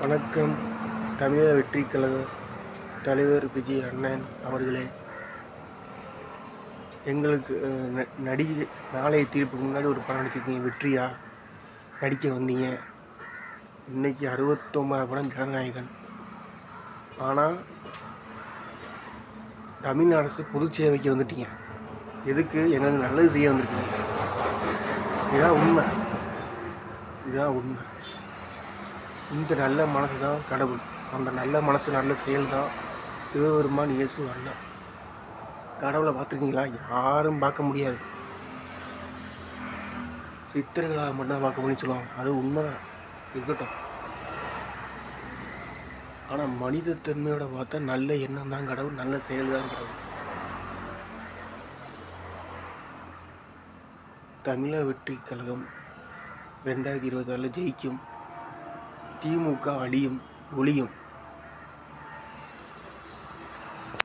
வணக்கம். தமிழக வெற்றி கழக தலைவர் விஜய் அண்ணன் அவர்களே. எங்களுக்கு ந- நடிகை நாளைய தீர்ப்புக்கு முன்னாடி ஒரு படம் நடிச்சிருக்கீங்க. வெற்றியா? நடிக்க வந்தீங்க. இன்னைக்கு அறுபத்தொம்பது படம் ஜனநாயகன். ஆனால் தமிழ் அரசு பொது சேவைக்கு வந்துட்டீங்க. எதுக்கு? எங்களுக்கு நல்லது செய்ய வந்திருக்கீங்க. இதுதான் உண்மை. இதுதான் உண்மை. இந்த நல்ல மனசு தான் கடவுள். அந்த நல்ல மனசு நல்ல செயல் தான் சிவபெருமான் இயேசு அல்ல. கடவுளை பார்த்துருக்கீங்களா? யாரும் பார்க்க முடியாது. சித்தர்களாக மட்டும்தான் பார்க்க முடியும்னு சொல்லுவாங்க. அது உண்மைதான். இருக்கட்டும். ஆனால் மனித தன்மையோட பார்த்தா நல்ல எண்ணம் தான் கடவுள் நல்ல செயல் தான் கடவுள். தமிழக வெற்றி கழகம் ரெண்டாயிரத்தி இருபத்தாறில் ஜெயிக்கும். திமுக அழியும் ஒளியும்.